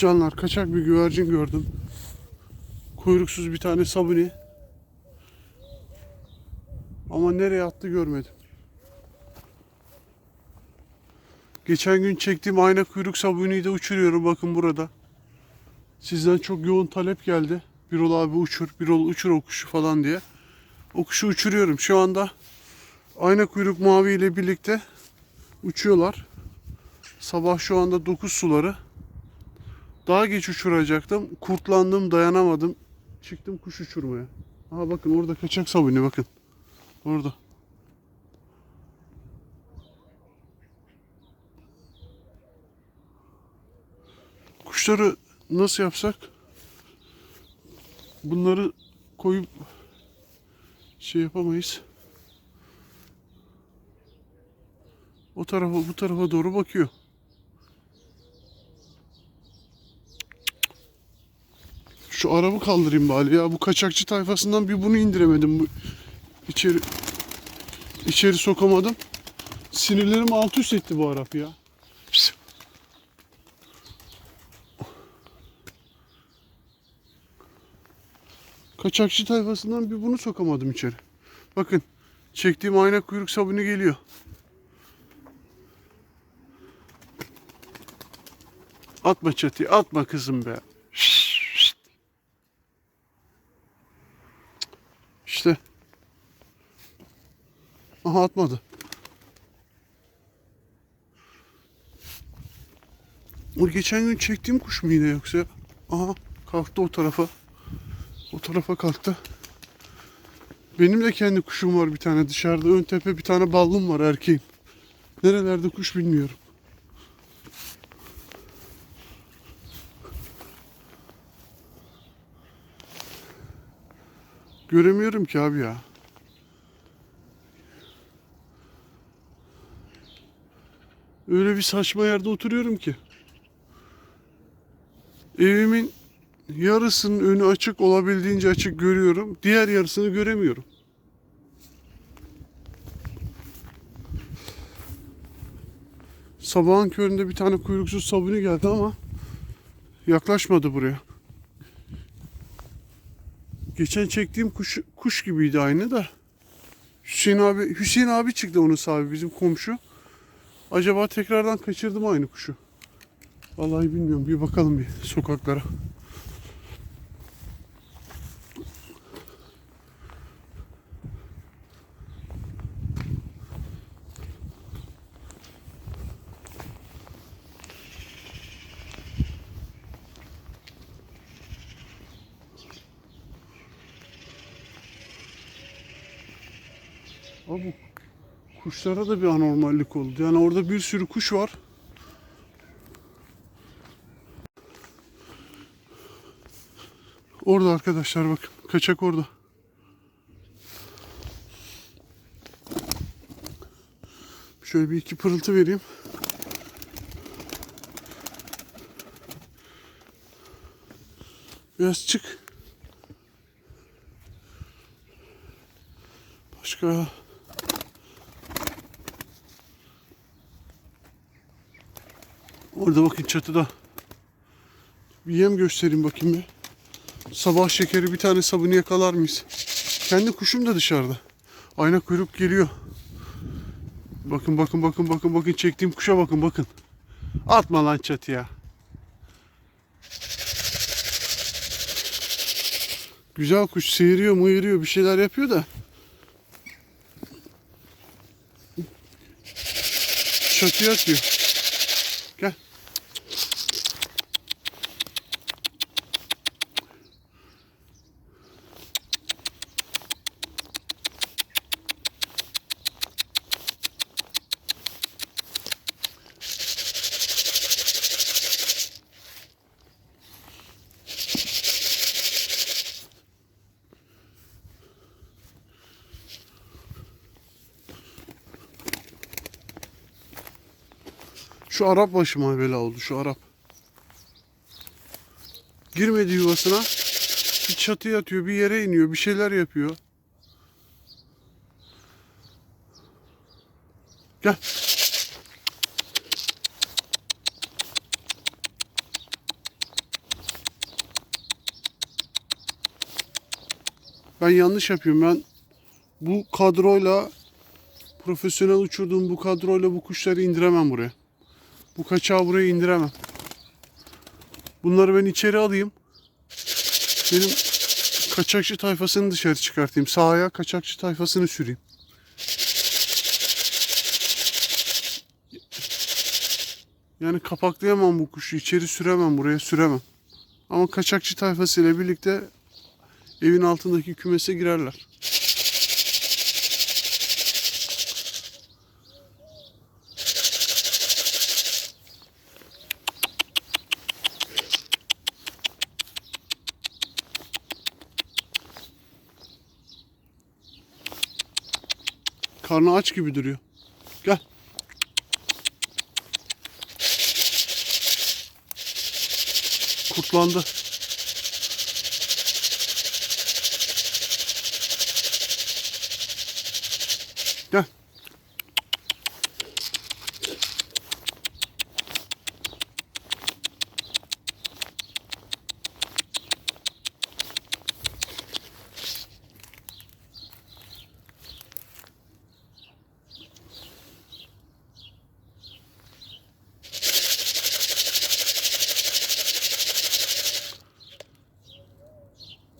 Canlar kaçak bir güvercin gördüm. Kuyruksuz bir tane sabuni. Ama nereye attı görmedim. Geçen gün çektiğim ayna kuyruk sabuniyi de uçuruyorum bakın burada. Sizden çok yoğun talep geldi. Birol abi uçur, Birol uçur o kuşu falan diye. O kuşu uçuruyorum. Şu anda ayna kuyruk mavi ile birlikte uçuyorlar. Sabah şu anda 9 suları. Daha geç uçuracaktım. Kurtlandım, dayanamadım. Çıktım kuş uçurmaya. Aha bakın orada kaçak sabuni bakın. Orada. Kuşları nasıl yapsak? Bunları koyup şey yapamayız. O tarafa bu tarafa doğru bakıyor. Şu arabı kaldırayım bari ya. Bu kaçakçı tayfasından bir bunu indiremedim. Bu içeri içeri sokamadım. Sinirlerim alt üst etti bu Arap ya. Kaçakçı tayfasından bir bunu sokamadım içeri. Bakın çektiğim ayna kuyruk sabunu geliyor. Atma çatıyı, atma kızım be. İşte. Aha atmadı. O geçen gün çektiğim kuş mu yine yoksa? Aha kalktı o tarafa. O tarafa kalktı. Benim de kendi kuşum var bir tane dışarıda. Ön tepe bir tane ballım var erkeğim. Nerelerde kuş bilmiyorum. Göremiyorum ki abi ya. Öyle bir saçma yerde oturuyorum ki. Evimin yarısının önü açık olabildiğince açık görüyorum. Diğer yarısını göremiyorum. Sabahın köründe bir tane kuyruksuz sabuni geldi ama yaklaşmadı buraya. Geçen çektiğim kuş, kuş gibiydi aynı da. Hüseyin abi Hüseyin abi çıktı onun sahibi bizim komşu. Acaba tekrardan kaçırdım aynı kuşu. Vallahi bilmiyorum. Bir bakalım bir sokaklara. Abi kuşlara da bir anormallik oldu. Yani orada bir sürü kuş var. Orada arkadaşlar bakın. Kaçak orada. Şöyle bir iki pırıltı vereyim. Biraz çık. Başka Orada bakın çatıda. Bir yem göstereyim bakayım bir. Sabah şekeri bir tane sabunu yakalar mıyız? Kendi kuşum da dışarıda. Ayna kuyruk geliyor. Bakın bakın bakın bakın bakın çektiğim kuşa bakın bakın. Atma lan çatıya. Güzel kuş seyiriyor muyuruyor bir şeyler yapıyor da. Çatıya atıyor. Gel. Şu Arap başıma bela oldu şu Arap. Girmedi yuvasına. Bir çatıya atıyor, bir yere iniyor, bir şeyler yapıyor. Gel. Ben yanlış yapıyorum. Ben bu kadroyla profesyonel uçurduğum bu kadroyla bu kuşları indiremem buraya. Bu kaçağı buraya indiremem. Bunları ben içeri alayım. Benim kaçakçı tayfasını dışarı çıkartayım. Sahaya kaçakçı tayfasını süreyim. Yani kapaklayamam bu kuşu. içeri süremem buraya süremem. Ama kaçakçı tayfasıyla birlikte evin altındaki kümese girerler. Karnı aç gibi duruyor. Gel. Kurtlandı.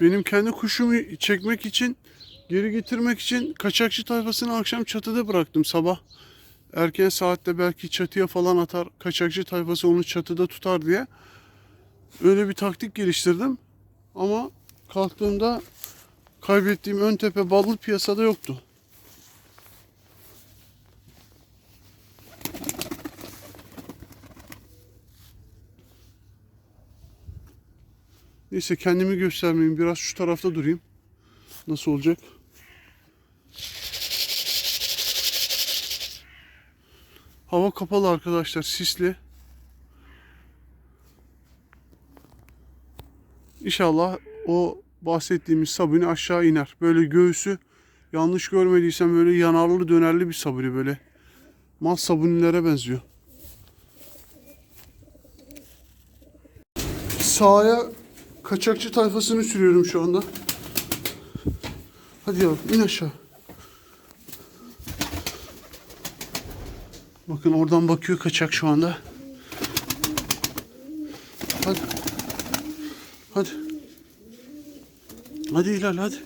Benim kendi kuşumu çekmek için, geri getirmek için kaçakçı tayfasını akşam çatıda bıraktım sabah. Erken saatte belki çatıya falan atar, kaçakçı tayfası onu çatıda tutar diye. Öyle bir taktik geliştirdim. Ama kalktığımda kaybettiğim ön tepe ballı piyasada yoktu. Neyse kendimi göstermeyeyim. Biraz şu tarafta durayım. Nasıl olacak? Hava kapalı arkadaşlar. Sisli. İnşallah o bahsettiğimiz sabuni aşağı iner. Böyle göğsü yanlış görmediysem böyle yanarlı dönerli bir sabuni böyle. Mas sabunilere benziyor. Sağa kaçakçı tayfasını sürüyorum şu anda. Hadi yavrum in aşağı. Bakın oradan bakıyor kaçak şu anda. Hadi. Hadi. Hadi Hilal hadi.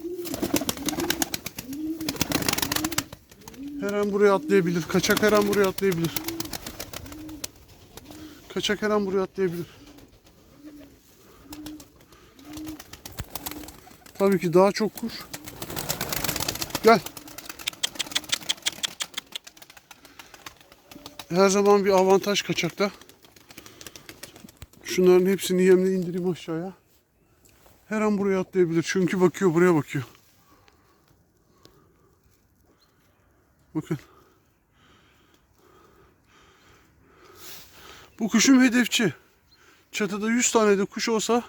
Her an buraya atlayabilir. Kaçak her an buraya atlayabilir. Kaçak her an buraya atlayabilir. Tabii ki daha çok kuş. Gel. Her zaman bir avantaj kaçakta. Şunların hepsini yemle indireyim aşağıya. Her an buraya atlayabilir. Çünkü bakıyor buraya bakıyor. Bakın. Bu kuşum hedefçi. Çatıda 100 tane de kuş olsa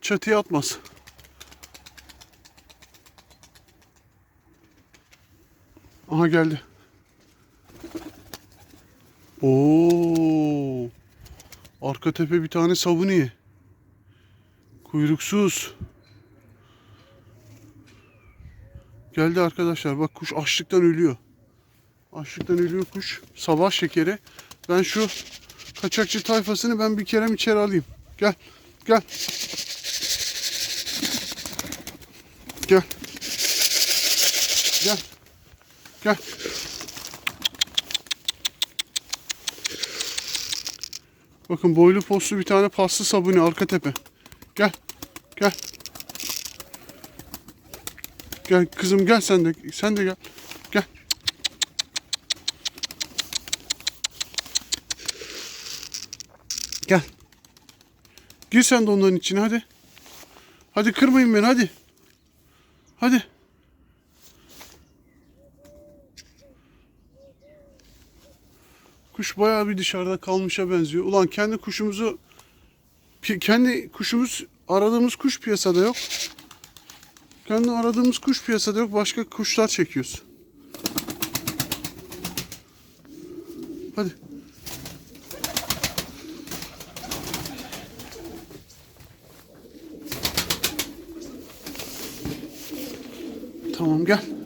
çatıya atmaz. Aha geldi. Oo. Arka tepe bir tane sabuni. Kuyruksuz. Geldi arkadaşlar. Bak kuş açlıktan ölüyor. Açlıktan ölüyor kuş. Sabah şekeri. Ben şu kaçakçı tayfasını ben bir kere içeri alayım. Gel. Gel. Gel. Gel. Gel. Bakın boylu postlu bir tane paslı sabuni arka tepe. Gel. Gel. Gel kızım gel sen de. Sen de gel. Gel. Gel. Gir sen de onların içine hadi. Hadi kırmayın beni hadi. Hadi. Kuş bayağı bir dışarıda kalmışa benziyor. Ulan kendi kuşumuzu kendi kuşumuz aradığımız kuş piyasada yok. Kendi aradığımız kuş piyasada yok. Başka kuşlar çekiyoruz. Hadi. Tamam gel.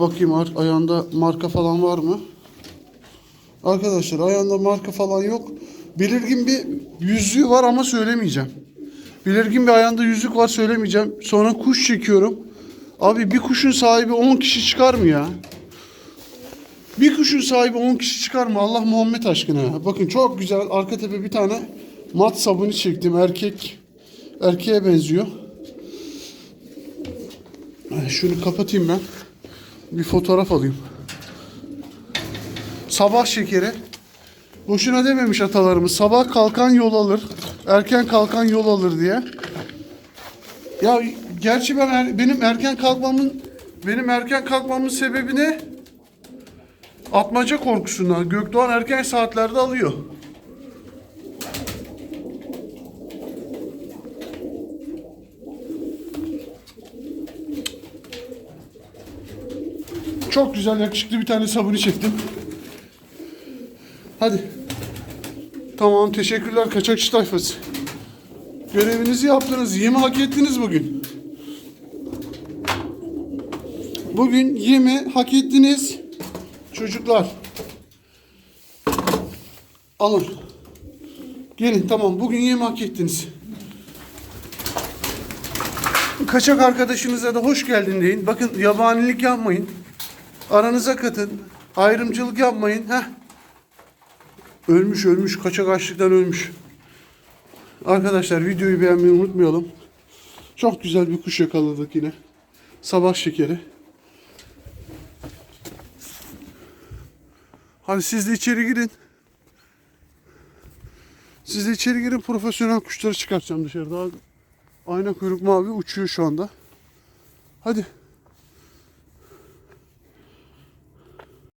Bakayım ayağında marka falan var mı? Arkadaşlar ayağında marka falan yok. Belirgin bir yüzüğü var ama söylemeyeceğim. Belirgin bir ayağında yüzük var söylemeyeceğim. Sonra kuş çekiyorum. Abi bir kuşun sahibi 10 kişi çıkar mı ya? Bir kuşun sahibi 10 kişi çıkar mı? Allah Muhammed aşkına ya. Bakın çok güzel arka tepe bir tane mat sabunu çektim. Erkek erkeğe benziyor. Şunu kapatayım ben. Bir fotoğraf alayım. Sabah şekeri. Boşuna dememiş atalarımız. Sabah kalkan yol alır. Erken kalkan yol alır diye. Ya gerçi ben er- benim erken kalkmamın benim erken kalkmamın sebebi ne? Atmaca korkusundan. Gökdoğan erken saatlerde alıyor. Çok güzel yakışıklı bir tane sabuni çektim. Hadi. Tamam teşekkürler kaçakçı tayfası. Görevinizi yaptınız. Yemi hak ettiniz bugün. Bugün yemi hak ettiniz. Çocuklar. Alın. Gelin tamam bugün yemi hak ettiniz. Kaçak arkadaşınıza da hoş geldin deyin. Bakın yabanilik yapmayın. Aranıza katın. Ayrımcılık yapmayın. Heh. Ölmüş ölmüş. Kaçak açlıktan ölmüş. Arkadaşlar videoyu beğenmeyi unutmayalım. Çok güzel bir kuş yakaladık yine. Sabah şekeri. Hadi siz de içeri girin. Siz de içeri girin. Profesyonel kuşları çıkartacağım dışarı. Daha ayna kuyruk mavi uçuyor şu anda. Hadi.